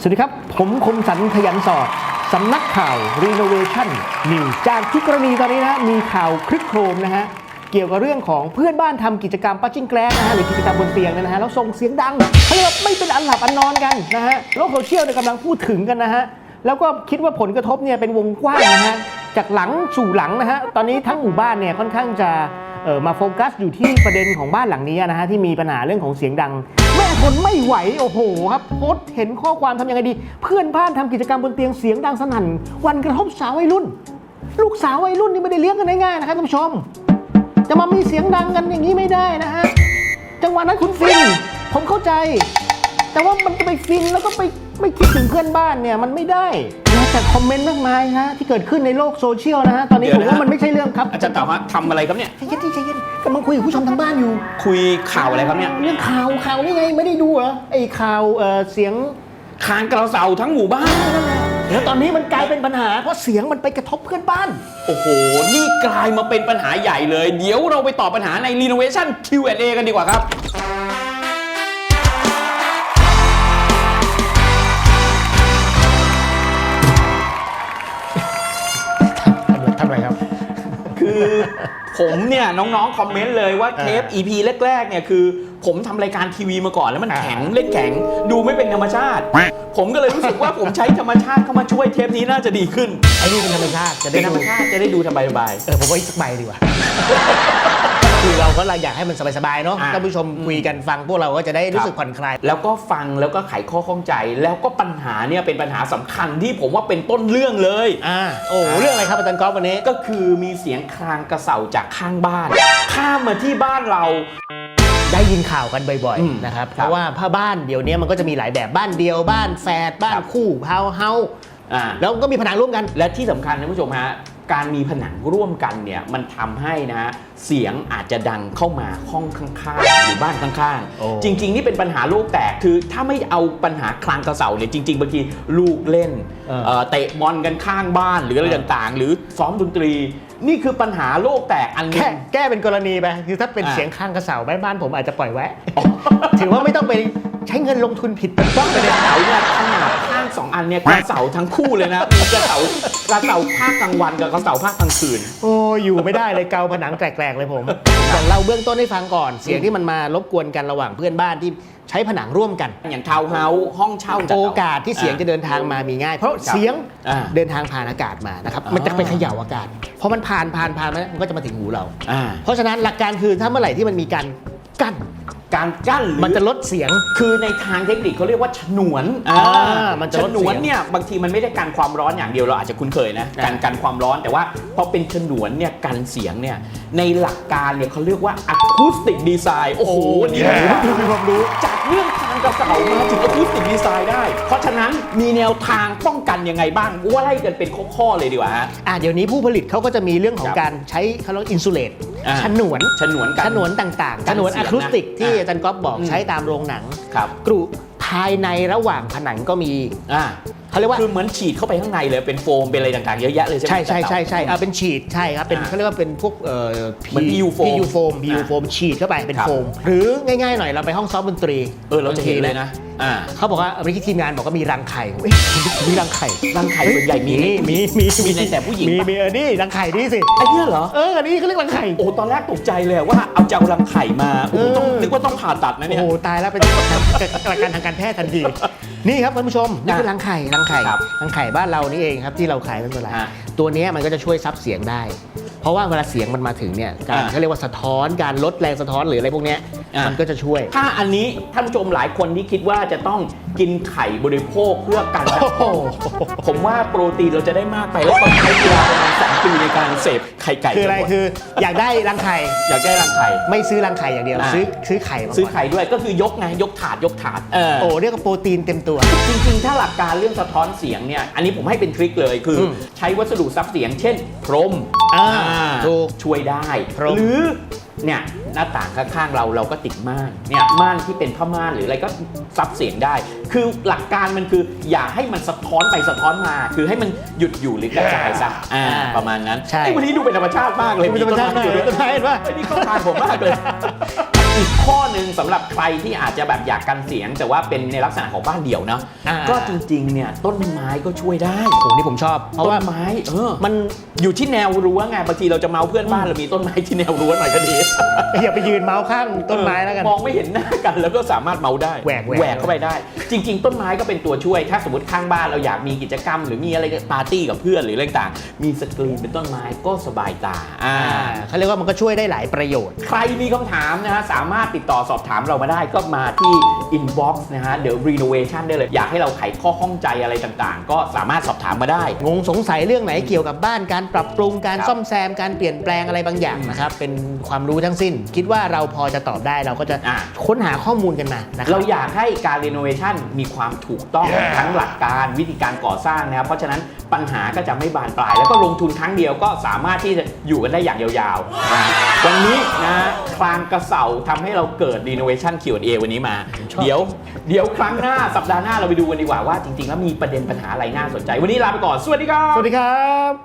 สวัสดีครับ ผมคมสันขยันสอดสำนักข่าว Renovation New จากที่กรณีตอนนี้นะมีข่าวคลึกโครมนะฮะเกี่ยวกับเรื่องของเพื่อนบ้านทำกิจกรรมปัจจิงแกล้งนะฮะหรือกิจกรรมบนเตียงนะฮะแล้วส่งเสียงดังเขาเรียกว่าไม่เป็นอันหลับอันนอนกันนะฮะโลกโซเชียลเนี่ยกำลังพูดถึงกันนะฮะแล้วก็คิดว่าผลกระทบเนี่ยเป็นวงกว้างนะฮะจากหลังสู่หลังนะฮะตอนนี้ทั้งหมู่บ้านเนี่ยค่อนข้างจะเออมาโฟกัสอยู่ที่ประเด็นของบ้านหลังนี้นะฮะที่มีปัญหาเรื่องของเสียงดัง ทนไม่ไหวโอ้โหครับโพสต์เห็นข้อความทำยังไงดี เพื่อนบ้านทำกิจกรรมบนเตียงเสียงดังสนั่น วันกระทบสาววัยรุ่น ลูกสาววัยรุ่นนี่ไม่ได้เลี้ยงกันง่ายๆนะครับท่านผู้ชม จะมามีเสียงดังกันอย่างนี้ไม่ได้นะฮะจังหวะนั้นคุณฟินผมเข้าใจ แต่ว่ามันจะไปฟินแล้วก็ไป ไม่คิดถึงเพื่อนบ้านเนี่ยมันไม่ได้นะแต่คอมเมนต์มากมายนะที่เกิดขึ้นในโลกโซเชียลนะฮะตอนนี้เดี๋ผยวมนะ ว่ามันไม่ใช่เรื่องครับอาจารย์เต่าฮะทำอะไรครับเนี่ย ใจเย็นใจเย็นกำลังคุยกับผู้ชมทางบ้านอยู่ คุยข่าวอะไรครับเนี่ยเรื่องข่าวข่าวนี่ไงไม่ได้ดูเหรอไอ้ข่าวเอ่อเสียง คานกระเสาทั้งหมู่บ้าน แล้วตอนนี้มันกลายเป็นปัญหา เพราะเสียงมันไปกระทบเพื่อนบ้าน โอ้โห นี่กลายมาเป็นปัญหาใหญ่เลย เดี๋ยวเราไปตอบปัญหาใน Renovation Q&A กันดีกว่าครับ ผมเนี่ยน้องๆ คอมเมนต์เลยว่าเทป EP แรกๆเนี่ยคือ ผมทำรายการทีวีมาก่อนแล้วมันอ่าแข็งเล่นแข็ง ดูไม่เป็นธรรมชาติ ผมก็เลยรู้สึกว่าผมใช้ธรรมชาติเข้ามาช่วยเทปนี้น่าจะดีขึ้นไอ้นี่เป็นธรรมชาติจะได้เป็นธรรมดูชาติจะได้ดูสบายเออผมว่าอีกสักใบดีกว่า คือเราก็อยากให้มันสบายๆเนาะอ่าท่านผู้ชมคุยกันฟังพวกเราก็จะได้รู้สึกผ่อนคลายๆแล้วก็ฟังแล้วก็ไขข้อข้องใจ แล้วก็ปัญหาเนี่ยเป็นปัญหาสำคัญที่ผมว่าเป็นต้นเรื่องเลย อ่าโอ้โหเรื่องอะไรครับอาจารย์กอล์ฟวันนี้ ก็คือมีเสียงคลางกระเสาจากข้างบ้าน ข้ามมาที่บ้านเรา ได้ยินข่าวกันบ่อยอืมๆนะครับครับเพราะว่าผ้าบ้านเดี๋ยวนี้มันก็จะมีหลายแบบบ้านเดียวบ้านแฝดบ้านครับ คู่เฮาเฮาอ่า แล้วก็มีผนังร่วมกัน และที่สำคัญนะผู้ชมฮะ การมีผนังร่วมกันเนี่ยมันทำให้นะฮะเสียงอาจจะดังเข้ามาห้องข้างๆหรือบ้านข้างโอ้ๆจริง ๆ นี่เป็นปัญหาลูกแตกคือถ้าไม่เอาปัญหาคลางกระเสาเนี่ยจริงๆบางทีลูกเล่นเออเอ่อเตะบอลกันข้างบ้านหรืออะไรเออต่างๆ หรือซ้อมดนตรีนี่คือปัญหาโลกแตกอันหนึแค่งแก้เป็นกรณีไปคือถ้าเป็นอ่าเสียงข้างกระเสาบ้านบ้านผมอาจจะปล่อยไว้ถือว่าไม่ต้องไปใช้เงินลงทุนผิดเป็นต้องไปกเลยระเสาเนี่ยขนาดข้าง สองอันเนี่ยกระเสาทั้งคู่เลยนะมีกระเสากระเสาภาคกลางวันกับกระเสาภาคกลางคืน โอ้อยู่ไม่ได้เลยเกาผนังแกลกๆเลยผมแต่เราเบื้องต้นให้ฟังก่อน เสียงที่มันมารบกวนกันระหว่างเพื่อนบ้านที่ใช้ผนังร่วมกัน อย่างทาวน์เฮาส์ห้องเช่าโอกาสที่เสียงจะเดินทางมามีง่าย เพราะเสียงอ่า เดินทางผ่านอากาศมานะครับอ่ามัมันจะไปเขย่าอากาศพอมันผ่านผ่านผ่านมามันก็จะมาถึงหูเรา อ่า เพราะฉะนั้นหลักการคือถ้าเมื่อไหร่ที่มันมีการกั้น การกั้นหรือมันจะลดเสียง คือในทางเทคนิคเขาเรียกว่าฉนวนอ่ามันจะฉลดนเสีวยงนเนี่ยบางทีมันไม่ได้กันความร้อนอย่างเดียวเราอาจจะคุ้นเคยนะอ่าการกันความร้อนแต่ว่าพอเป็นฉนวนเนี่ยกันเสียงเนี่ยในหลักการเนี่ยเขาเรียกว่า acoustic design โอ้โหนี่ดูมีความรู้จากเรื่องทาง กระเสามาถึง acoustic design ได้ เพราะฉะนั้นมีแนวทางป้องกันยังไงบ้างว่าไล่กันเป็นข้อๆเลยดีกว่าฮะ อ่าเดี๋ยวนี้ผู้ผลิตเขาก็จะมีเรื่องของครับการใช้เขาเรียกอินซูเลตอ่า ฉนวนฉนวนกัน ฉนวนต่างๆกัฉนนวนเสีอะยงนะคูสติกที่อ่าอาจารย์ก๊อฟบอกอืม ใช้ตามโรงหนัง ครับกรุภายในระหว่างผนังก็มี อ่า เขาเรียกว่า คือเหมือนฉีดเข้าไปข้างในเลยเป็นโฟมเป็นอะไรต่างๆเยอะแยะเลยใช่ไหม ใช่ใช่ใช่ใช่อ่าเป็นฉีดใช่ครับเป็นอ่าเขาเรียกว่าเป็นพวกเอ่อเหมือน PU โฟม PU โฟม PU โฟมฉีดเข้าไปเป็นครับ โฟมหรือง่ายๆหน่อยเราไปห้องซ้อมดนตรีเออเราจะเห็นเลยนะ อ่าเขาบอกว่าเมื่อกี้ทีมงานบอกว่ามีรังไข่เอ้ยมีรังไข่รังไข่ส่วนใหญ่มีมีมีมีมีในแต่ผู้หญิงมีปะมีเออนี่รังไข่นี่สิไอ้เนี่ยเหรอเอออันนี้เขาเรียกรังไข่โอ้ตอนแรกตกใจเลยว่าเอาจะเอารังไข่มาโอ้โหต้องเออนึกว่าต้องผ่าตัดนะโอ้เนี่ยโหตายแล้วเป็นหลักการทางการแพทย์ทันทีนี่ครับท่านผู้ชมนี่คือรังไข่รังไข่ครับรังไข่บ้านเรานี่เองครับที่เราขายเป็นตัวไรฮะตัวเนี้ยมันก็จะช่วยซับเสียงได้ เพราะว่าเวลาเสียงมันมาถึงเนี่ยการอ่าเขาเรียกว่าสะท้อนการลดแรงสะท้อนหรืออะไรพวกเนี้ยอ่ามั มันก็จะช่วย ถ้าอันนี้ท่านผู้ชมหลายคนที่คิดว่าจะต้องกินไข่บริโภคเพื่อกันโอ้โหผมว่าโปรตีนเราจะได้มากไปแล้วก็ใช้เวลาประมาณส องปีในการเสพไข่ไก่คืออะไรทั้งหมดคืออยากได้รังไข่ อยากได้รังไข่ ไม่ซื้อรังไข่อย่างเดียว อ่า ซื้อซื้อไข่มาซื้อก่อนไข่ด้วยก็คือยกไงยกถาดยกถาดเออ โอ้เรียกว่าโปรตีนเต็มตัว จริงๆ ถ้าหลักการเรื่องสะท้อนเสียงเนี่ย อันนี้ผมให้เป็นทริคเลยคืออมใช้วัสดุซับเสียง เช่น พรมอ่าอ่าถูกช่วยได้ พรมหรือ เนี่ยหน้าต่างข้างๆเราเราก็ติดม่านเนี่ยม่านที่เป็นผ้าม่านหรืออะไรก็ซับเสียงได้ คือหลักการมันคืออย่าให้มันสะท้อนไปสะท้อนมา คือให้มันหยุดอยู่หรือกระจายซะอ่าประมาณนั้นใช่ไอ้ยวันนี้ดูเป็นธรรมชาติมากเลยดูเป็นธรรมชาติมากอยู่ด้วยต้นไม้เห็นปะไอ้นี่เข้าทางผมมากเลย อีกข้อหนึ่งสำหรับใครที่อาจจะแบบอยากกันเสียง แต่ว่าเป็นในลักษณะของบ้านเดี่ยวเนาะอ่าก็จริงๆเนี่ยต้นไม้ก็ช่วยได้โอ้โหนี่ผมชอบ เพราะต้ว่านไม้เออมันอยู่ที่แนวรั้วไงบางทีเราจะเมาเพื่อนบ้านเรามีต้นไม้ที่แนวรั้วหน่อยก็ดีอย่าไปยืนเมาส์ข้างต้นไม้แล้วกันมองไม่เห็นหน้ากัน แล้วก็สามารถเมาได้แหวกแหวกแหวกเข้าไปได้ จริง ๆ ต้นไม้ก็เป็นตัวช่วย ถ้าสมมติข้างบ้านเราอยากมีกิจกรรม หรือมีอะไรปาร์ตี้กับเพื่อนหรืออะไรต่างๆมีสกรีนเป็นต้นไม้ก็สบายตาอ่าอ่าเขาเรียกว่ามันก็ช่วยได้หลายประโยชน์ ใครมีคำถามนะฮะสามารถติดต่อสอบถามเรามาได้ก็มาที่ inbox นะฮะเดี๋ยว renovation ได้เลย อยากให้เราไขข้อข้องใจอะไรต่างๆ ก็สามารถสอบถามมาได้ งงสงสัยเรื่องไหนเกี่ยวกับบ้านการปรับปรุงการครับซ่อมแซมการเปลี่ยนแปลงอะไรบางอย่างนะครับเป็นความรู้ทั้งสิ้น คิดว่าเราพอจะตอบได้เราก็จะอ่าค้นหาข้อมูลกันมานะครัเราอยากให้การ renovation มีความถูกต้องทั้งหลักการวิธีการก่อสร้างนะครับ เพราะฉะนั้นปัญหาก็จะไม่บานปลาย แล้วก็ลงทุนครั้งเดียวก็สามารถที่จะ อยู่กันได้อย่างยาวๆอ่าวันนี้นะคลางกระเสาทำให้เราเกิด renovation Q&A วันนี้มาชอบเดี๋ยว เดี๋ยวครั้งหน้าสัปดาห์หน้าเราไปดูกันดีกว่าว่าจริงๆ แล้วมีประเด็นปัญหาอะไรน่าสนใจ วันนี้ลาไปก่อน สวัสดีครับ สวัสดีครับ